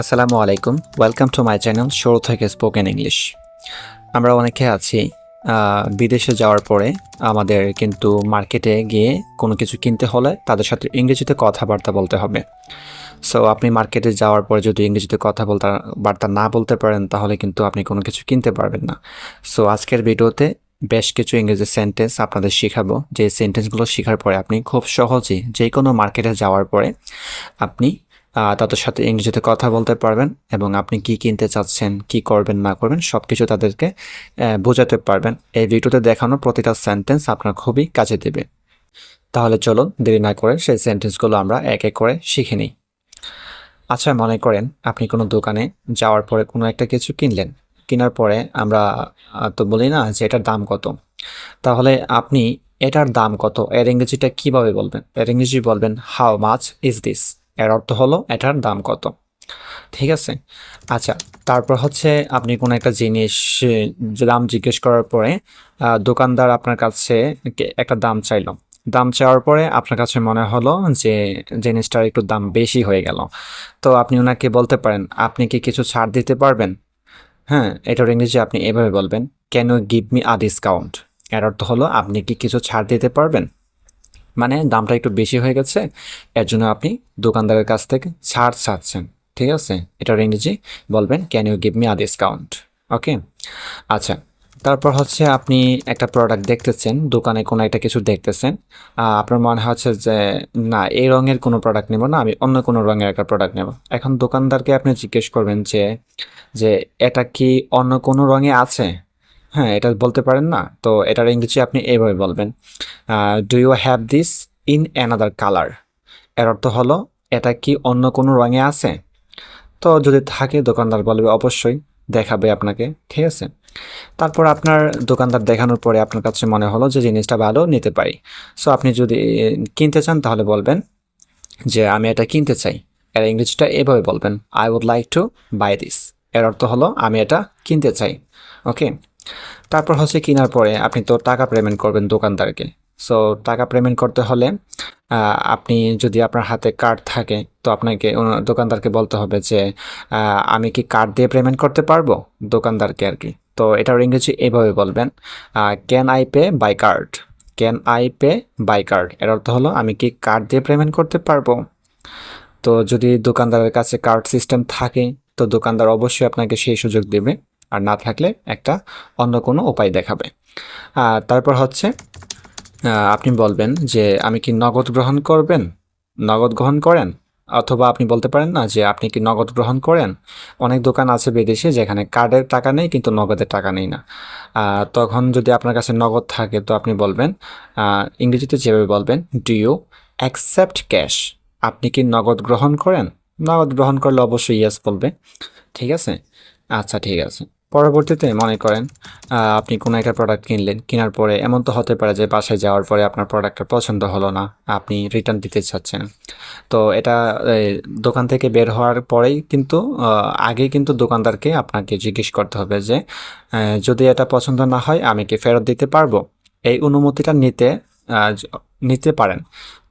আসসালামু আলাইকুম। Welcome to my channel শুরু থেকে স্পোকেন ইংলিশ আমরা অনেকে আছি বিদেশে যাওয়ার পরে আমাদের কিন্তু মার্কেটে গিয়ে কোনো কিছু কিনতে হলে তাদের সাথে ইংরেজিতে কথাবার্তা বলতে হবে। সো আপনি মার্কেটে যাওয়ার পরে যদি ইংরেজিতে কথা বলতে, বার্তা না বলতে পারেন, তাহলে কিন্তু আপনি কোনো কিছু কিনতে পারবেন না। সো আজকের ভিডিওতে বেশ কিছু ইংরেজি সেন্টেন্স আপনাদের শেখাবো। যে সেন্টেন্সগুলো শেখার পরে আপনি খুব সহজেই যে কোনো মার্কেটে যাওয়ার পরে আপনি তাদের সাথে ইংরেজিতে কথা বলতে পারবেন এবং আপনি কি কিনতে চাচ্ছেন, কি করবেন, না করবেন সব কিছু তাদেরকে বোঝাতে পারবেন। এই ভিডিওতে দেখানো প্রতিটা সেন্টেন্স আপনার খুবই কাজে দেবে। তাহলে চলুন দেরি না করে সেই সেন্টেন্সগুলো আমরা এক এক করে শিখে নিই। আচ্ছা মনে করেন আপনি কোনো দোকানে যাওয়ার পরে কোনো একটা কিছু কিনলেন। কেনার পরে আমরা তো বলি না যে এটার দাম কত। তাহলে আপনি এটার দাম কত, এর ইংরেজিটা কীভাবে বলবেন? এর ইংরেজি বলবেন হাউ মাছ ইজ দিস এর অর্থ হলো এটার দাম কত? ঠিক আছে? আচ্ছা তারপর হচ্ছে আপনি কোনো একটা জিনিস দাম জিজ্ঞেস করার পরে দোকানদার আপনার কাছে একটা দাম চাইলো। দাম চাওয়ার পরে আপনার কাছে মনে হলো যে জিনিসটার একটু দাম বেশি হয়ে গেল। তো আপনি ওনাকে বলতে পারেন, আপনি কি কিছু ছাড় দিতে পারবেন? হ্যাঁ এটার ইংরেজি আপনি এভাবে বলবেন can you give me a discount এর অর্থ হলো, আপনি কি কিছু ছাড় দিতে পারবেন? মানে দামটা একটু বেশি হয়ে গেছে, এর জন্য আপনি দোকানদারের কাছ থেকে ছাড় চাচ্ছেন, ঠিক আছে? এটার ইংরেজি বলবেন can you give me a discount okay আচ্ছা তারপর হচ্ছে আপনি একটা প্রোডাক্ট দেখতেছেন, দোকানে কোনো একটা কিছু দেখতেছেন আপনার মনে হচ্ছে যে, না, এই রঙের কোনো প্রোডাক্ট নেব না, আমি অন্য কোনো রঙের একটা প্রোডাক্ট নেব। এখন দোকানদারকে আপনি জিজ্ঞেস করবেন যে যে এটা কি অন্য কোনো রঙে আছে? হ্যাঁ এটা বলতে পারেন না। তো এটার ইংরেজি আপনি এইভাবে বলবেন do you have this in another কালারের অর্থ হলো, এটা কি অন্য কোনো রঙে আছে? তো যদি থাকে, দোকানদার বলবে, অবশ্যই, দেখাবে আপনাকে। ঠিক আছে? তারপর আপনার দোকানদার দেখানোর পরে আপনার কাছে মনে হলো যে জিনিসটা ভালো, নিতে পারি। সো আপনি যদি কিনতে চান, তাহলে বলবেন যে, আমি এটা কিনতে চাই। এর ইংরেজিটা এভাবে বলবেন I would like to buy this এর অর্থ হলো, আমি এটা কিনতে চাই। ওকে? তারপর হচ্ছে কেনার পরে আপনি তো টাকা পেমেন্ট করবেন দোকানদারকে। সো টাকা পেমেন্ট করতে হলে আপনি যদি আপনার হাতে কার্ড থাকে, তো আপনাকে দোকানদারকে বলতে হবে যে আমি কি কার্ড দিয়ে পেমেন্ট করতে পারব? দোকানদারকে আর কি। তো এটার ইংরেজি এইভাবে বলবেন can I pay by card can I pay by card এর অর্থ হলো, আমি কি কার্ড দিয়ে পেমেন্ট করতে পারব? তো যদি দোকানদারের কাছে কার্ড সিস্টেম থাকে, তো দোকানদার অবশ্যই আপনাকে সেই সুযোগ দেবে। আর না থাকলে একটা অন্য কোনো উপায় দেখাবে। আর তারপর হচ্ছে আপনি বলবেন যে, আমি কি নগদ গ্রহণ করবেন? নগদ গ্রহণ করেন? অথবা আপনি বলতে পারেন না যে, আপনি কি নগদ গ্রহণ করেন? অনেক দোকান আছে বিদেশে যেখানে কার্ডের টাকা নেই কিন্তু নগদের টাকা নেই না। তখন যদি আপনার কাছে নগদ থাকে তো আপনি বলবেন ইংরেজিতে যেভাবে বলবেন ডু ইউ অ্যাকসেপ্ট ক্যাশ আপনি কি নগদ গ্রহণ করেন? নগদ গ্রহণ করলে অবশ্যই ইয়েস বলবে। ঠিক আছে? আচ্ছা ঠিক আছে। পরবর্তীতে মনে করেন আপনি কোনো একটা প্রোডাক্ট কিনলেন, কেনার পরে এমন তো হতে পারে যে বাসায় যাওয়ার পরে আপনার প্রোডাক্টটা পছন্দ হলো না, আপনি রিটার্ন দিতে চাচ্ছেন। তো এটা দোকান থেকে বের হওয়ার পরেই কিন্তু আগে কিন্তু দোকানদারকে আপনাকে জিজ্ঞেস করতে হবে যে যদি এটা পছন্দ না হয় আমি কি ফেরত দিতে পারব? এই অনুমতিটা নিতে নিতে পারেন।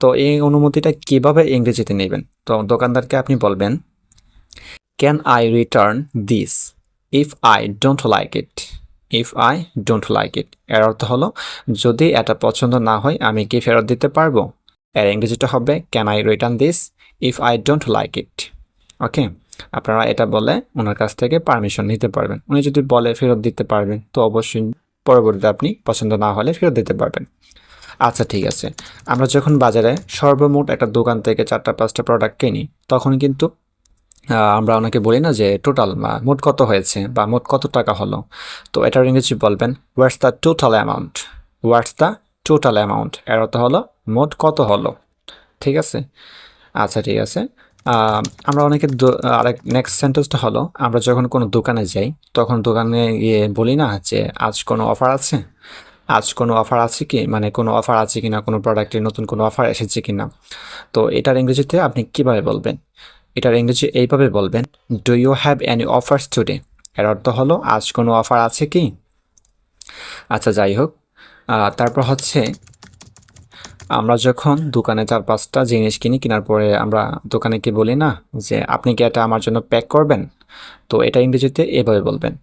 তো এই অনুমতিটা কীভাবে ইংরেজিতে নেবেন? তো দোকানদারকে আপনি বলবেন can I return this if I don't like it if I don't like it এর অর্থ হলো, যদি এটা পছন্দ না হয়, আমি কি ফেরত দিতে পারব? এর ইংরেজিটা হবে can I return this if I don't like it okay আপনারা এটা বলে ওনার কাছ থেকে পারমিশন নিতে পারবেন। উনি যদি বলে ফেরত দিতে পারবেন, তো অবশ্যই পরবর্তীতে আপনি পছন্দ না হলে ফেরত দিতে পারবেন। আচ্ছা ঠিক আছে। আমরা যখন বাজারে সর্বমোট একটা দোকান থেকে চারটা পাঁচটা প্রোডাক্ট কিনি, তখন কিন্তু আমরা অনেকে বলি না যে টোটাল মোট কত হয়েছে, বা মোট কত টাকা হলো। তো এটার ইংরেজি বলবেন what's the total amount what's the total amount এর অর্থ হলো, মোট কত হলো? ঠিক আছে? আচ্ছা ঠিক আছে। আমরা অনেকে আরেক নেক্সট সেন্টেন্সটা হলো, আমরা যখন কোনো দোকানে যাই, তখন দোকানে গিয়ে বলি না যে, আজ কোনো অফার আছে? আজ কোনো অফার আছে কি? মানে কোনো অফার আছে কি না কোনো প্রোডাক্টের নতুন কোনো অফার এসেছে কিনা? তো এটার ইংরেজিতে আপনি কীভাবে বলবেন? এটার ইংরেজি এইভাবে বলবেন do you have any offers today এর অর্থ হলো, আজ কোনো অফার আছে কি? আচ্ছা যাই হোক তারপর হচ্ছে, আমরা যখন দোকানে চার পাঁচটা জিনিস কিনি, কেনার পরে আমরা দোকানে কি বলি না, যে আপনি কি এটা আমার জন্য প্যাক করবেন? তো এটা ইংরেজিতে এভাবে বলবেন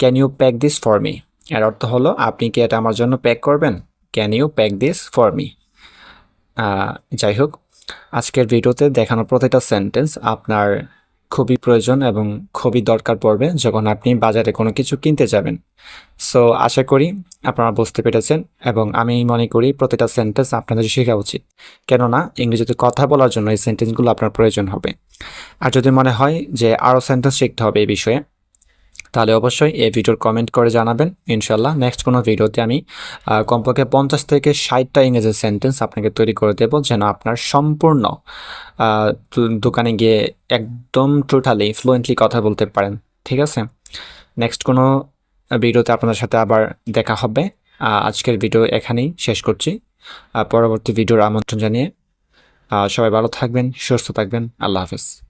can you pack this for me এর অর্থ হলো, আপনি কি এটা আমার জন্য প্যাক করবেন? Can you pack this for me যাই হোক আজকের ভিডিওতে দেখানো প্রতিটা সেন্টেন্স আপনার খুবই প্রয়োজন এবং খুবই দরকার পড়বে যখন আপনি বাজারে কোনো কিছু কিনতে যাবেন। সো আশা করি আপনারা বুঝতে পেরেছেন এবং আমি মনে করি প্রতিটা সেন্টেন্স আপনাদের শেখা উচিত। কেননা, ইংরেজিতে কথা বলার জন্য এই সেন্টেন্সগুলো আপনার প্রয়োজন হবে। আর যদি মনে হয় যে আরও সেন্টেন্স শিখতে হবে এই বিষয়ে তাহলে অবশ্যই এই ভিডিওর কমেন্ট করে জানাবেন। ইনশাল্লাহ নেক্সট কোনো ভিডিওতে আমি কমপক্ষে পঞ্চাশ থেকে ষাটটা ইংরেজি সেন্টেন্স আপনাকে তৈরি করে দেব যেন আপনার সম্পূর্ণ দোকানে গিয়ে একদম টোটালি ফ্লুয়েন্টলি কথা বলতে পারেন। ঠিক আছে? নেক্সট কোনো ভিডিওতে আপনাদের সাথে আবার দেখা হবে। আজকের ভিডিও এখানেই শেষ করছি। পরবর্তী ভিডিওর আমন্ত্রণ জানিয়ে সবাই ভালো থাকবেন, সুস্থ থাকবেন। আল্লাহ হাফেজ।